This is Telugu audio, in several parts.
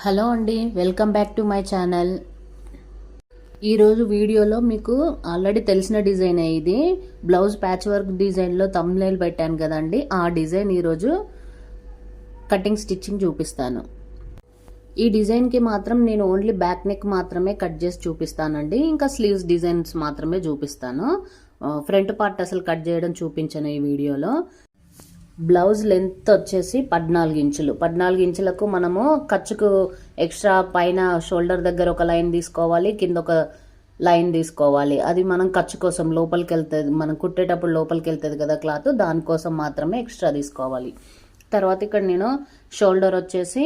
హలో అండి welcome back to my channel. ఈరోజు వీడియోలో మీకు ఆల్రెడీ తెలిసిన డిజైన్ ఇది. బ్లౌజ్ ప్యాచ్ వర్క్ డిజైన్లో తమ్నేల్ పెట్టాను కదండి. ఆ డిజైన్ ఈరోజు కటింగ్ స్టిచ్చింగ్ చూపిస్తాను. ఈ డిజైన్కి మాత్రం నేను ఓన్లీ బ్యాక్ నెక్ మాత్రమే కట్ చేసి చూపిస్తానండి. ఇంకా స్లీవ్స్ డిజైన్స్ మాత్రమే చూపిస్తాను. ఫ్రంట్ పార్ట్ అసలు కట్ చేయడం చూపించాను ఈ వీడియోలో. బ్లౌజ్ లెంత్ వచ్చేసి పద్నాలుగు ఇంచులు. పద్నాలుగు ఇంచులకు మనము ఖర్చుకు ఎక్స్ట్రా పైన షోల్డర్ దగ్గర ఒక లైన్ తీసుకోవాలి కింద ఒక లైన్ తీసుకోవాలి. అది మనం ఖర్చు కోసం లోపలికి వెళ్తుంది మనం కుట్టేటప్పుడు లోపలికి వెళ్తుంది కదా క్లాత్ దానికోసం మాత్రమే ఎక్స్ట్రా తీసుకోవాలి. తర్వాత ఇక్కడ నేను షోల్డర్ వచ్చేసి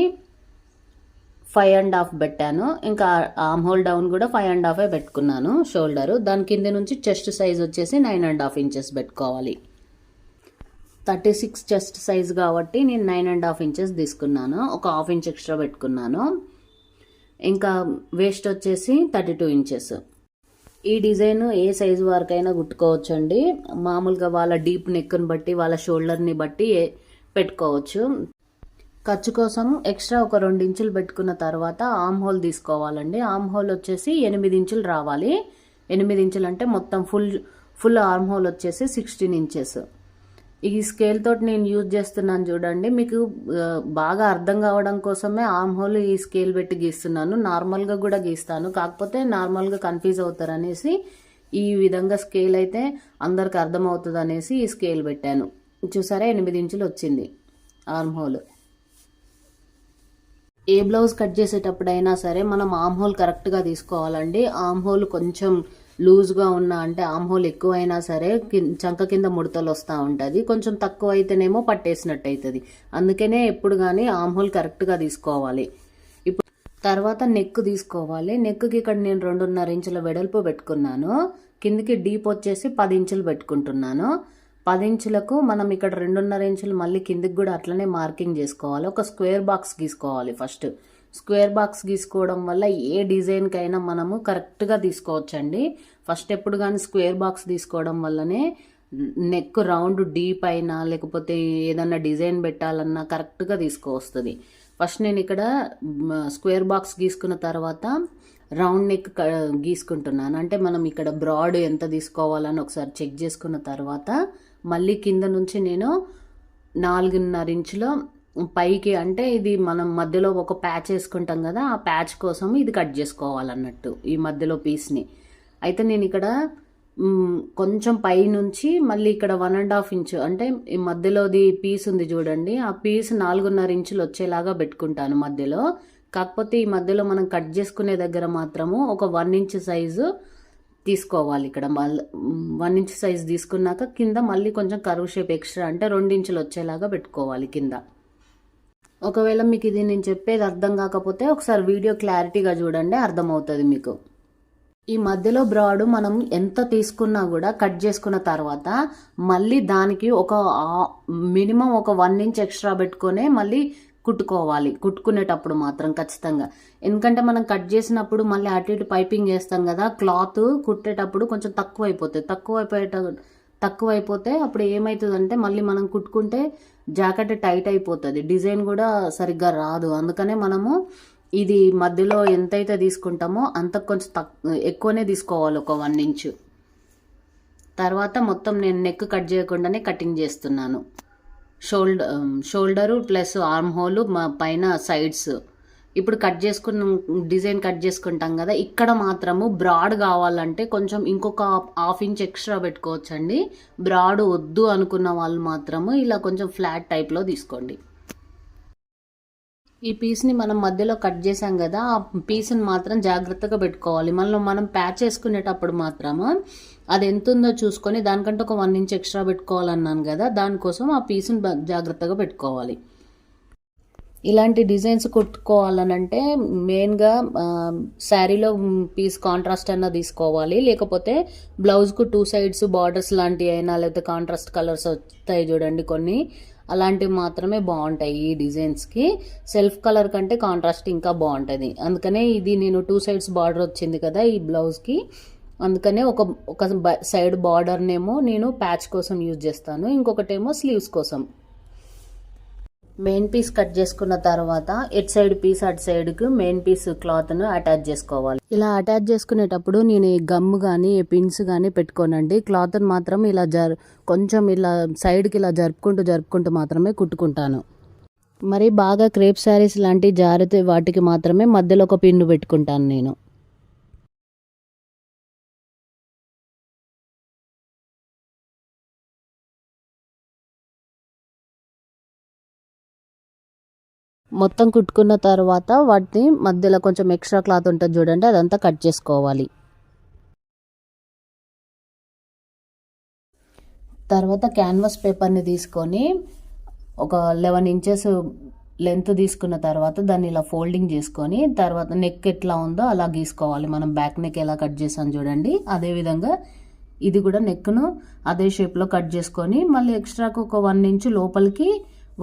ఫైవ్ అండ్ హాఫ్ పెట్టాను. ఇంకా ఆమ్ హోల్ డౌన్ కూడా ఫైవ్ అండ్ హాఫే పెట్టుకున్నాను షోల్డర్. దాని కింద నుంచి చెస్ట్ సైజ్ వచ్చేసి నైన్ అండ్ హాఫ్ ఇంచెస్ పెట్టుకోవాలి. థర్టీ సిక్స్ చెస్ట్ సైజ్ కాబట్టి నేను నైన్ అండ్ హాఫ్ ఇంచెస్ తీసుకున్నాను. ఒక హాఫ్ ఇంచ్ ఎక్స్ట్రా పెట్టుకున్నాను. ఇంకా వేస్ట్ వచ్చేసి థర్టీ టూ ఇంచెస్. ఈ డిజైన్ ఏ సైజు వరకైనా కుట్టుకోవచ్చు అండి మామూలుగా వాళ్ళ డీప్ నెక్ని బట్టి వాళ్ళ షోల్డర్ని బట్టి పెట్టుకోవచ్చు. ఖర్చు కోసం ఎక్స్ట్రా ఒక రెండు ఇంచులు పెట్టుకున్న తర్వాత ఆమ్ హోల్ తీసుకోవాలండి. ఆమ్ హోల్ వచ్చేసి ఎనిమిది ఇంచులు రావాలి. ఎనిమిది ఇంచులు అంటే మొత్తం ఫుల్ ఫుల్ ఆర్మ్ హోల్ వచ్చేసి సిక్స్టీన్ ఇంచెస్. ఈ స్కేల్ తోటి నేను యూజ్ చేస్తున్నాను చూడండి. మీకు బాగా అర్థం కావడం కోసమే ఆమ్ హోల్ ఈ స్కేల్ పెట్టి గీస్తున్నాను. నార్మల్గా కూడా గీస్తాను. కాకపోతే నార్మల్గా కన్ఫ్యూజ్ అవుతారనేసి ఈ విధంగా స్కేల్ అయితే అందరికి అర్థమవుతుంది అనేసి ఈ స్కేల్ పెట్టాను. చూసారా? ఎనిమిది ఇంచులు వచ్చింది ఆర్మ్ హోల్ ఏ బ్లౌజ్ కట్ చేసేటప్పుడైనా సరే మనం ఆమ్ హోల్ కరెక్ట్గా తీసుకోవాలండి. ఆమ్ హోల్ కొంచెం లూజ్గా ఉన్న అంటే ఆమ్హోల్ ఎక్కువైనా సరే చంక కింద ముడతలు వస్తూ ఉంటుంది. కొంచెం తక్కువ అయితేనేమో పట్టేసినట్టు అవుతుంది అందుకనే ఎప్పుడు కానీ ఆమ్హోల్ కరెక్ట్గా తీసుకోవాలి. ఇప్పుడు తర్వాత నెక్ తీసుకోవాలి. నెక్కి ఇక్కడ నేను రెండున్నర ఇంచుల వెడల్పు పెట్టుకున్నాను. కిందికి డీప్ వచ్చేసి పది ఇంచులు పెట్టుకుంటున్నాను. పది ఇంచులకు మనం ఇక్కడ రెండున్నర ఇంచులు మళ్ళీ కిందికి కూడా అట్లనే మార్కింగ్ చేసుకోవాలి. ఒక స్క్వేర్ బాక్స్ గీసుకోవాలి ఫస్ట్. స్క్వేర్ బాక్స్ గీసుకోవడం వల్ల ఏ డిజైన్కైనా మనము కరెక్ట్గా తీసుకోవచ్చండి. ఫస్ట్ ఎప్పుడు కానీ స్క్వేర్ బాక్స్ తీసుకోవడం వల్లనే నెక్ రౌండ్ డీప్ అయినా లేకపోతే ఏదన్నా డిజైన్ పెట్టాలన్నా కరెక్ట్గా తీసుకోవస్తుంది. ఫస్ట్ నేను ఇక్కడ స్క్వేర్ బాక్స్ గీసుకున్న తర్వాత రౌండ్ నెక్ గీసుకుంటున్నాను. అంటే మనం ఇక్కడ బ్రాడ్ ఎంత తీసుకోవాలని ఒకసారి చెక్ చేసుకున్న తర్వాత మళ్ళీ కింద నుంచి నేను నాలుగున్నర ఇంచులో పైకి అంటే ఇది మనం మధ్యలో ఒక ప్యాచ్ వేసుకుంటాం కదా ఆ ప్యాచ్ కోసం ఇది కట్ చేసుకోవాలన్నట్టు ఈ మధ్యలో పీస్ని అయితే నేను ఇక్కడ కొంచెం పై నుంచి మళ్ళీ ఇక్కడ వన్ అండ్ హాఫ్ ఇంచు అంటే ఈ మధ్యలోది పీస్ ఉంది చూడండి ఆ పీస్ నాలుగున్నర ఇంచులు వచ్చేలాగా పెట్టుకుంటాను మధ్యలో. కాకపోతే ఈ మధ్యలో మనం కట్ చేసుకునే దగ్గర మాత్రము ఒక వన్ ఇంచ్ సైజు తీసుకోవాలి ఇక్కడ. మళ్ళీ వన్ ఇంచ్ సైజు తీసుకున్నాక కింద మళ్ళీ కొంచెం కరువు షేప్ ఎక్స్ట్రా అంటే రెండు ఇంచులు వచ్చేలాగా పెట్టుకోవాలి కింద. ఒకవేళ మీకు ఇది నేను చెప్పేది అర్థం కాకపోతే ఒకసారి వీడియో క్లారిటీగా చూడండి అర్థమవుతుంది మీకు. ఈ మధ్యలో బ్రాడ్ మనం ఎంత తీసుకున్నా కూడా కట్ చేసుకున్న తర్వాత మళ్ళీ దానికి ఒక మినిమం ఒక వన్ ఇంచ్ ఎక్స్ట్రా పెట్టుకొని మళ్ళీ కుట్టుకోవాలి. కుట్టుకునేటప్పుడు మాత్రం ఖచ్చితంగా. ఎందుకంటే మనం కట్ చేసినప్పుడు మళ్ళీ అటు ఇటు పైపింగ్ చేస్తాం కదా క్లాత్ కుట్టేటప్పుడు కొంచెం తక్కువ అయిపోతుంది తక్కువ అయిపోయేట తక్కువ అయిపోతే అప్పుడు ఏమవుతుందంటే మళ్ళీ మనం కుట్టుకుంటే జాకెట్ టైట్ అయిపోతుంది. డిజైన్ కూడా సరిగ్గా రాదు. అందుకనే మనము ఇది మధ్యలో ఎంతైతే తీసుకుంటామో అంత కొంచెం తక్కువ ఎక్కువనే తీసుకోవాలి ఒక వన్ ఇంచు. తర్వాత మొత్తం నేను నెక్ కట్ చేయకుండానే కటింగ్ చేస్తున్నాను. Shoulder shoulder plus arm hole మా పైన సైడ్స్ ఇప్పుడు కట్ చేసుకున్న డిజైన్ కట్ చేసుకుంటాం కదా ఇక్కడ మాత్రము బ్రాడ్ కావాలంటే కొంచెం ఇంకొక హాఫ్ ఇంచ్ ఎక్స్ట్రా పెట్టుకోవచ్చండి. బ్రాడ్ వద్దు అనుకున్న వాళ్ళు మాత్రము ఇలా కొంచెం ఫ్లాట్ టైప్లో తీసుకోండి. ఈ పీస్ని మనం మధ్యలో కట్ చేసాం కదా ఆ పీస్ని మాత్రం జాగ్రత్తగా పెట్టుకోవాలి. మనం మనం ప్యాచ్ చేసుకునేటప్పుడు మాత్రము అది ఎంత ఉందో చూసుకొని దానికంటే ఒక వన్ ఇంచ్ ఎక్స్ట్రా పెట్టుకోవాలన్నాను కదా దానికోసం ఆ పీస్ని జాగ్రత్తగా పెట్టుకోవాలి. ఇలాంటి డిజైన్స్ కుట్టుకోవాలనంటే మెయిన్గా శారీలో పీస్ కాంట్రాస్ట్ అయినా తీసుకోవాలి. లేకపోతే బ్లౌజ్కు టూ సైడ్స్ బార్డర్స్ లాంటివి అయినా లేకపోతే కాంట్రాస్ట్ కలర్స్ వస్తాయి చూడండి కొన్ని. అలాంటివి మాత్రమే బాగుంటాయి ఈ డిజైన్స్కి సెల్ఫ్ కలర్ కంటే కాంట్రాస్ట్ ఇంకా బాగుంటుంది. అందుకనే ఇది నేను టూ సైడ్స్ బార్డర్ వచ్చింది కదా ఈ బ్లౌజ్కి అందుకనే ఒక ఒక సైడ్ బార్డర్నేమో నేను ప్యాచ్ కోసం యూజ్ చేస్తాను. ఇంకొకటేమో స్లీవ్స్ కోసం. మెయిన్ పీస్ కట్ చేసుకున్న తర్వాత ఎట్ సైడ్ పీస్ అటు సైడ్కి మెయిన్ పీస్ క్లాత్ను అటాచ్ చేసుకోవాలి. ఇలా అటాచ్ చేసుకునేటప్పుడు నేను ఈ గమ్ కానీ ఈ పిన్స్ కానీ పెట్టుకోనండి. క్లాత్ను మాత్రం ఇలా జర్ కొంచెం ఇలా సైడ్కి ఇలా జరుపుకుంటూ జరుపుకుంటూ మాత్రమే కుట్టుకుంటాను. మరి బాగా క్రేప్ శారీస్ లాంటి జారితే వాటికి మాత్రమే మధ్యలో ఒక పిన్ను పెట్టుకుంటాను నేను. మొత్తం కుట్టుకున్న తర్వాత వాటిని మధ్యలో కొంచెం ఎక్స్ట్రా క్లాత్ ఉంటుంది చూడండి అదంతా కట్ చేసుకోవాలి. తర్వాత క్యాన్వాస్ పేపర్ని తీసుకొని ఒక లెవెన్ ఇంచెస్ లెంత్ తీసుకున్న తర్వాత దాన్ని ఇలా ఫోల్డింగ్ చేసుకొని తర్వాత నెక్ ఎట్లా ఉందో అలా గీసుకోవాలి. మనం బ్యాక్ నెక్ ఎలా కట్ చేసాం చూడండి అదేవిధంగా ఇది కూడా నెక్ను అదే షేప్లో కట్ చేసుకొని మళ్ళీ ఎక్స్ట్రాకు ఒక వన్ ఇంచ్ లోపలికి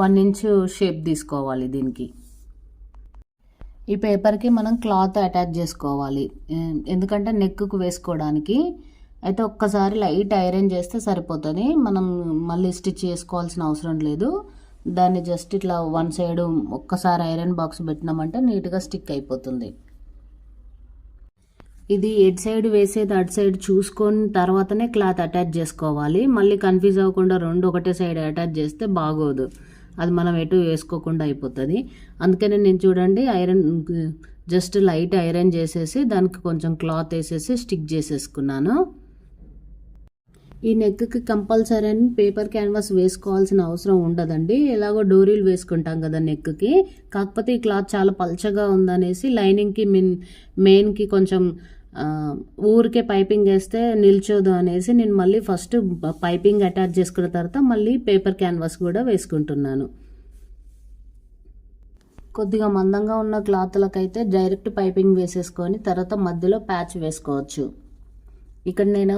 వన్ ఇంచ్ షేప్ తీసుకోవాలి దీనికి. ఈ పేపర్కి మనం క్లాత్ అటాచ్ చేసుకోవాలి. ఎందుకంటే నెక్కు వేసుకోవడానికి అయితే ఒక్కసారి లైట్ ఐరన్ చేస్తే సరిపోతుంది. మనం మళ్ళీ స్టిచ్ చేసుకోవాల్సిన అవసరం లేదు. దాన్ని జస్ట్ ఇట్లా వన్ సైడ్ ఒక్కసారి ఐరన్ బాక్స్ పెట్టినామంటే నీట్గా స్టిక్ అయిపోతుంది. ఇది ఎడ్ సైడ్ వేసేది అటు సైడ్ చూసుకొని తర్వాతనే క్లాత్ అటాచ్ చేసుకోవాలి. మళ్ళీ కన్ఫ్యూజ్ అవ్వకుండా రెండు ఒకటే సైడ్ అటాచ్ చేస్తే బాగోదు. అది మనం ఎటు వేసుకోకుండా అయిపోతుంది. అందుకనే నేను చూడండి ఐరన్ జస్ట్ లైట్ ఐరన్ చేసేసి దానికి కొంచెం క్లాత్ వేసేసి స్టిక్ చేసేసుకున్నాను. ఈ నెక్కి కంపల్సరీ అని పేపర్ క్యాన్వాస్ వేసుకోవాల్సిన అవసరం ఉండదండి. ఎలాగో డోరీలు వేసుకుంటాం కదా నెక్కి. కాకపోతే ఈ క్లాత్ చాలా పల్చగా ఉందనేసి లైనింగ్కి మెయిన్ మెయిన్కి కొంచెం ఊరికే పైపింగ్ వేస్తే నిల్చోదు అనేసి నేను మళ్ళీ ఫస్ట్ పైపింగ్ అటాచ్ చేసుకున్న తర్వాత మళ్ళీ పేపర్ క్యాన్వాస్ కూడా వేసుకుంటున్నాను. కొద్దిగా మందంగా ఉన్న క్లాత్లకైతే డైరెక్ట్ పైపింగ్ వేసేసుకొని తర్వాత మధ్యలో ప్యాచ్ వేసుకోవచ్చు. ఇక్కడ నేను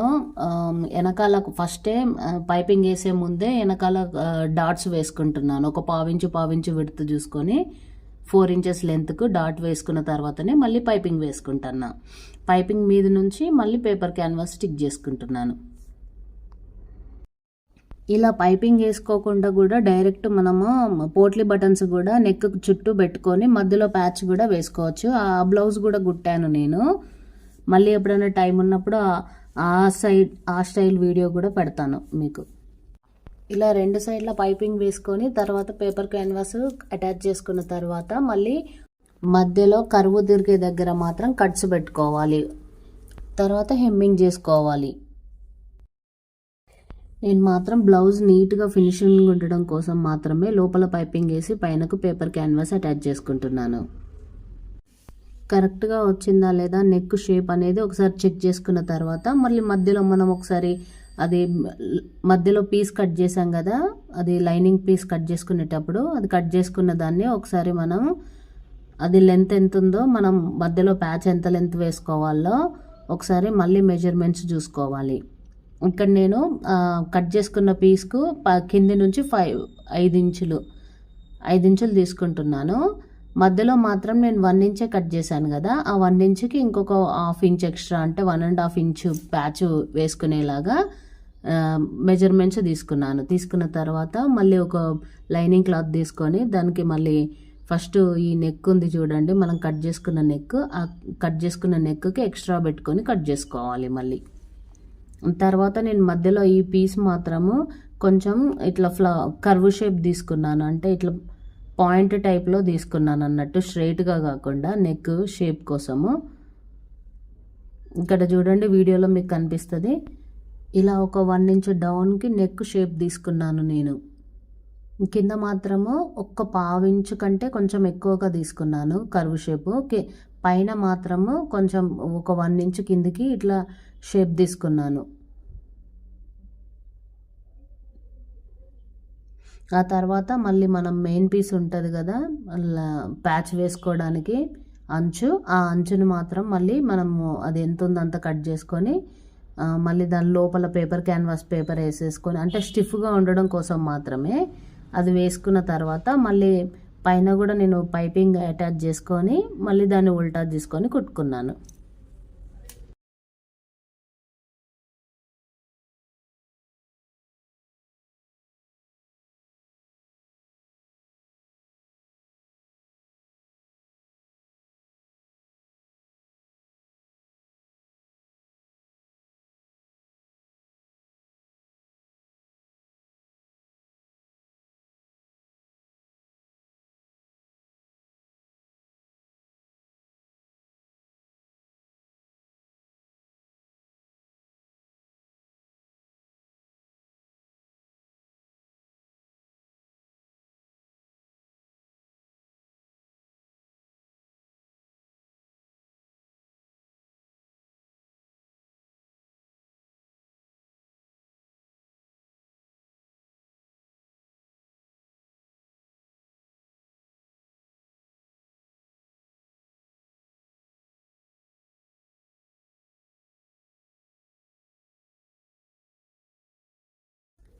వెనకాల ఫస్టే పైపింగ్ వేసే ముందే వెనకాల డాట్స్ వేసుకుంటున్నాను. ఒక పావించు పావించు విడుతు చూసుకొని ఫోర్ ఇంచెస్ లెంత్కు డాట్ వేసుకున్న తర్వాతనే మళ్ళీ పైపింగ్ వేసుకుంటున్నా. పైపింగ్ మీద నుంచి మళ్ళీ పేపర్ క్యాన్వాస్ స్టిక్ చేసుకుంటున్నాను. ఇలా పైపింగ్ వేసుకోకుండా కూడా డైరెక్ట్ మనము పోట్లీ బటన్స్ కూడా నెక్ చుట్టూ పెట్టుకొని మధ్యలో ప్యాచ్ కూడా వేసుకోవచ్చు. ఆ బ్లౌజ్ కూడా కుట్టాను నేను. మళ్ళీ ఎప్పుడైనా టైం ఉన్నప్పుడు ఆ సైడ్ ఆ స్టైల్ వీడియో కూడా పెడతాను మీకు. ఇలా రెండు సైడ్ల పైపింగ్ వేసుకొని తర్వాత పేపర్ క్యాన్వాస్ అటాచ్ చేసుకున్న తర్వాత మళ్ళీ మధ్యలో కరువు తిరిగే దగ్గర మాత్రం కట్స్ పెట్టుకోవాలి. తర్వాత హెమ్మింగ్ చేసుకోవాలి. నేను మాత్రం బ్లౌజ్ నీట్గా ఫినిషింగ్ ఉండడం కోసం మాత్రమే లోపల పైపింగ్ వేసి పైనకు పేపర్ క్యాన్వాస్ అటాచ్ చేసుకుంటున్నాను. కరెక్ట్గా వచ్చిందా లేదా నెక్ షేప్ అనేది ఒకసారి చెక్ చేసుకున్న తర్వాత మళ్ళీ మధ్యలో మనం ఒకసారి అది మధ్యలో పీస్ కట్ చేసాం కదా అది లైనింగ్ పీస్ కట్ చేసుకునేటప్పుడు అది కట్ చేసుకున్న దాన్ని ఒకసారి మనం అది లెంత్ ఎంత ఉందో మనం మధ్యలో ప్యాచ్ ఎంత లెంత్ వేసుకోవాలో ఒకసారి మళ్ళీ మెజర్మెంట్స్ చూసుకోవాలి. ఇక్కడ నేను కట్ చేసుకున్న పీస్కు కింది నుంచి ఫైవ్ ఐదు ఇంచులు ఐదు ఇంచులు తీసుకుంటున్నాను. మధ్యలో మాత్రం నేను వన్ ఇంచే కట్ చేశాను కదా. ఆ వన్ ఇంచ్కి ఇంకొక హాఫ్ ఇంచ్ ఎక్స్ట్రా అంటే one and half inch patch వేసుకునేలాగా measurements తీసుకున్నాను. తీసుకున్న తర్వాత మళ్ళీ ఒక లైనింగ్ క్లాత్ తీసుకొని దానికి మళ్ళీ ఫస్ట్ ఈ నెక్ ఉంది చూడండి. మనం కట్ చేసుకున్న నెక్ ఆ కట్ చేసుకున్న నెక్కి ఎక్స్ట్రా పెట్టుకొని కట్ చేసుకోవాలి మళ్ళీ. తర్వాత నేను మధ్యలో ఈ పీస్ మాత్రము కొంచెం ఇట్లా ఫ్లా కర్వ్ షేప్ తీసుకున్నాను. అంటే ఇట్లా పాయింట్ టైప్లో తీసుకున్నాను అన్నట్టు స్ట్రైట్గా కాకుండా నెక్ షేప్ కోసము. ఇక్కడ చూడండి వీడియోలో మీకు కనిపిస్తుంది. ఇలా ఒక వన్ ఇంచ్ డౌన్కి నెక్ షేప్ తీసుకున్నాను నేను. కింద మాత్రము ఒక్క పావించు కంటే కొంచెం ఎక్కువగా తీసుకున్నాను కర్వ్ షేపు పైన మాత్రము కొంచెం ఒక వన్ ఇంచ్ కిందికి ఇట్లా షేప్ తీసుకున్నాను. ఆ తర్వాత మళ్ళీ మనం మెయిన్ పీస్ ఉంటుంది కదా ప్యాచ్ వేసుకోవడానికి అంచు. ఆ అంచుని మాత్రం మళ్ళీ మనము అది ఎంత ఉందో అంత కట్ చేసుకొని మళ్ళీ దాని లోపల పేపర్ క్యాన్వాస్ పేపర్ వేసేసుకొని అంటే స్టిఫ్గా ఉండడం కోసం మాత్రమే అది వేసుకున్న తర్వాత మళ్ళీ పైన కూడా నేను పైపింగ్ అటాచ్ చేసుకొని మళ్ళీ దాన్ని ఉల్టా తీసుకొని కుట్టుకున్నాను.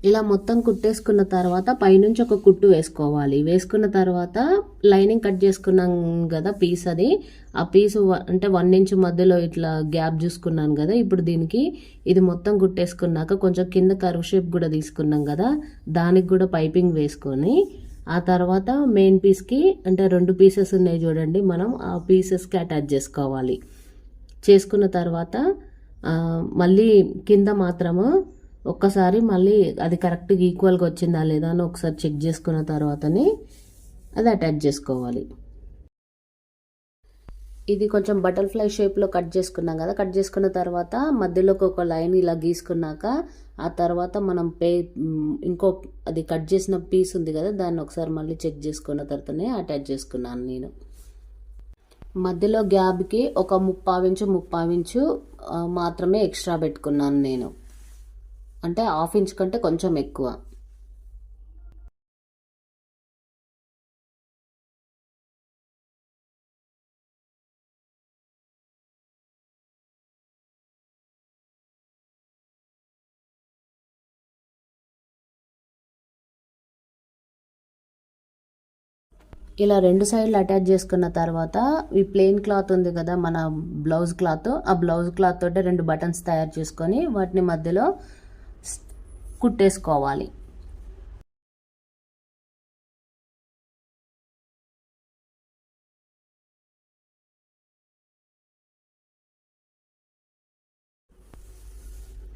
ఇలా మొత్తం కుట్టేసుకున్న తర్వాత పైనుంచి ఒక కుట్టు వేసుకోవాలి. వేసుకున్న తర్వాత లైనింగ్ కట్ చేసుకున్నాం కదా పీస్ అది. ఆ పీస్ అంటే వన్ ఇంచ్ మధ్యలో ఇట్లా గ్యాప్ చూసుకున్నాను కదా. ఇప్పుడు దీనికి ఇది మొత్తం కుట్టేసుకున్నాక కొంచెం కింద కర్వ్ షేప్ కూడా తీసుకున్నాం కదా. దానికి కూడా పైపింగ్ వేసుకొని ఆ తర్వాత మెయిన్ పీస్కి అంటే రెండు పీసెస్ ఉన్నాయి చూడండి మనం. ఆ పీసెస్కి అటాచ్ చేసుకోవాలి. చేసుకున్న తర్వాత మళ్ళీ కింద మాత్రము ఒక్కసారి మళ్ళీ అది కరెక్ట్గా ఈక్వల్గా వచ్చిందా లేదా అని ఒకసారి చెక్ చేసుకున్న తర్వాతనే అది అటాచ్ చేసుకోవాలి. ఇది కొంచెం బటర్ఫ్లై షేప్లో కట్ చేసుకున్నాం కదా కట్ చేసుకున్న తర్వాత మధ్యలోకి ఒక లైన్ ఇలా గీసుకున్నాక ఆ తర్వాత మనం పే ఇంకో అది కట్ చేసిన పీస్ ఉంది కదా దాన్ని ఒకసారి మళ్ళీ చెక్ చేసుకున్న తర్వాతనే అటాచ్ చేసుకున్నాను నేను. మధ్యలో గ్యాప్కి ఒక ముప్పావించు ముప్పావించు మాత్రమే ఎక్స్ట్రా పెట్టుకున్నాను నేను. అంటే హాఫ్ ఇంచ్ కంటే కొంచెం ఎక్కువ. ఇలా రెండు సైడ్లు అటాచ్ చేసుకున్న తర్వాత ఈ ప్లెయిన్ క్లాత్ ఉంది కదా మన బ్లౌజ్ క్లాత్ ఆ బ్లౌజ్ క్లాత్ తోటి రెండు బటన్స్ తయారు చేసుకొని వాటిని మధ్యలో కుట్టేసుకోవాలి.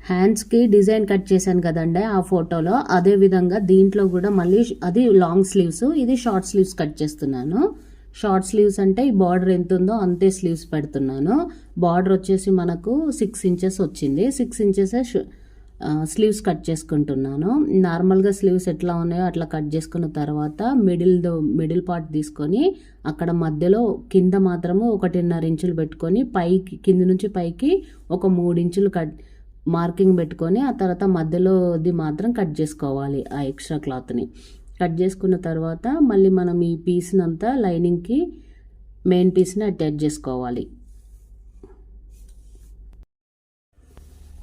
హ్యాండ్స్కి డిజైన్ కట్ చేశాను కదండి ఆ ఫోటోలో. అదే విధంగా దీంట్లో కూడా మళ్ళీ అది లాంగ్ స్లీవ్స్ ఇది షార్ట్ స్లీవ్స్ కట్ చేస్తున్నాను. షార్ట్ స్లీవ్స్ అంటే ఈ బార్డర్ ఎంత ఉందో అంతే స్లీవ్స్ పెడుతున్నాను. బార్డర్ వచ్చేసి మనకు సిక్స్ ఇంచెస్ వచ్చింది. సిక్స్ ఇంచెస్ స్లీవ్స్ కట్ చేసుకుంటున్నాను. నార్మల్గా స్లీవ్స్ ఎట్లా ఉన్నాయో అట్లా కట్ చేసుకున్న తర్వాత మిడిల్ మిడిల్ పార్ట్ తీసుకొని అక్కడ మధ్యలో కింద మాత్రము ఒకటిన్నర ఇంచులు పెట్టుకొని పైకి కింద నుంచి పైకి ఒక మూడు ఇంచులు కట్ మార్కింగ్ పెట్టుకొని ఆ తర్వాత మధ్యలోది మాత్రం కట్ చేసుకోవాలి ఆ ఎక్స్ట్రా క్లాత్ని కట్ చేసుకున్న తర్వాత మళ్ళీ మనం ఈ పీస్నంతా లైనింగ్కి మెయిన్ పీస్ని అటాచ్ చేసుకోవాలి.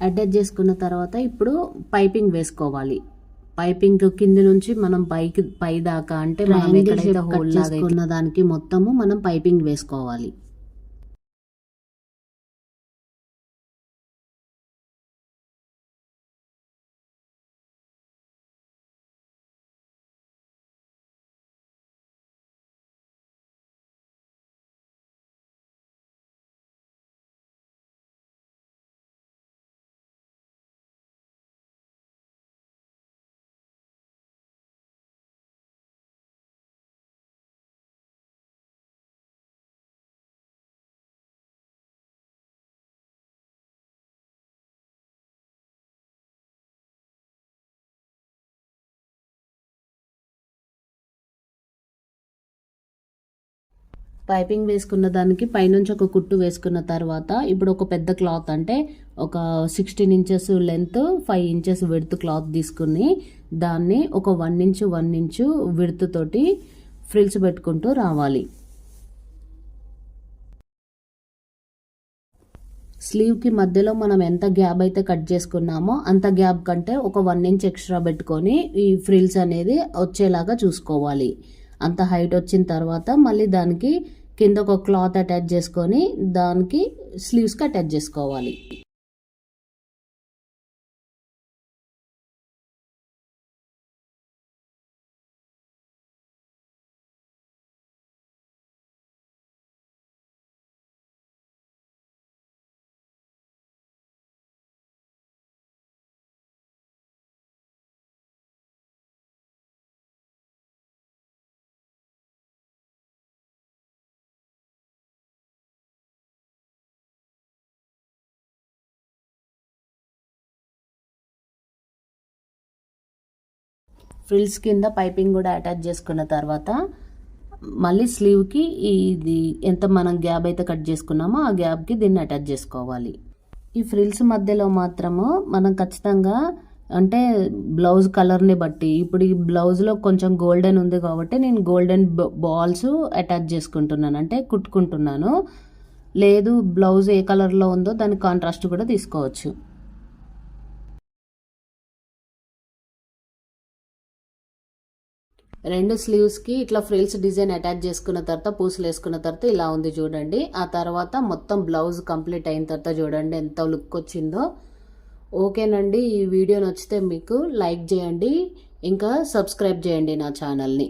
అటాచ్ చేసుకున్న తర్వాత ఇప్పుడు పైపింగ్ వేసుకోవాలి. పైపింగ్ కింద నుంచి మనం పైకి పై దాకా అంటే మనం ఎక్కడైతే హోల్ లాగా దానికి మొత్తము మనం పైపింగ్ వేసుకోవాలి. పైపింగ్ వేసుకున్న దానికి పైనుంచి ఒక కుట్టు వేసుకున్న తర్వాత ఇప్పుడు ఒక పెద్ద క్లాత్ అంటే ఒక sixteen inches length five inches width cloth తీసుకుని దాన్ని ఒక వన్ ఇంచు వన్ ఇంచు విడుతుతోటి ఫ్రిల్స్ పెట్టుకుంటూ రావాలి. స్లీవ్కి మధ్యలో మనం ఎంత గ్యాప్ అయితే కట్ చేసుకున్నామో అంత గ్యాప్ కంటే ఒక వన్ ఇంచ్ ఎక్స్ట్రా పెట్టుకొని ఈ ఫ్రిల్స్ అనేది వచ్చేలాగా చూసుకోవాలి. అంత హైట్ వచ్చిన తర్వాత మళ్ళీ దానికి కింద ఒక క్లాత్ అటాచ్ చేసుకొని దానికి స్లీవ్స్కి అటాచ్ చేసుకోవాలి. ఫ్రిల్స్ కింద పైపింగ్ కూడా అటాచ్ చేసుకున్న తర్వాత మళ్ళీ స్లీవ్కి ఇది ఎంత మనం గ్యాప్ అయితే కట్ చేసుకున్నామో ఆ గ్యాప్కి దీన్ని అటాచ్ చేసుకోవాలి. ఈ ఫ్రిల్స్ మధ్యలో మాత్రము మనం ఖచ్చితంగా అంటే బ్లౌజ్ కలర్ని బట్టి ఇప్పుడు ఈ బ్లౌజ్లో కొంచెం గోల్డెన్ ఉంది కాబట్టి నేను గోల్డెన్ బాల్స్ అటాచ్ చేసుకుంటున్నాను అంటే కుట్టుకుంటున్నాను. లేదు బ్లౌజ్ ఏ కలర్లో ఉందో దాని కాంట్రాస్ట్ కూడా తీసుకోవచ్చు. రెండు స్లీవ్స్కి ఇట్లా ఫ్రిల్స్ డిజైన్ అటాచ్ చేసుకున్న తర్వాత పూసలు వేసుకున్న తర్వాత ఇలా ఉంది చూడండి. ఆ తర్వాత మొత్తం బ్లౌజ్ కంప్లీట్ అయిన తర్వాత చూడండి ఎంత లుక్ వచ్చిందో. ఓకేనండి ఈ వీడియో నచ్చితే మీకు లైక్ చేయండి ఇంకా సబ్స్క్రైబ్ చేయండి నా ఛానల్ని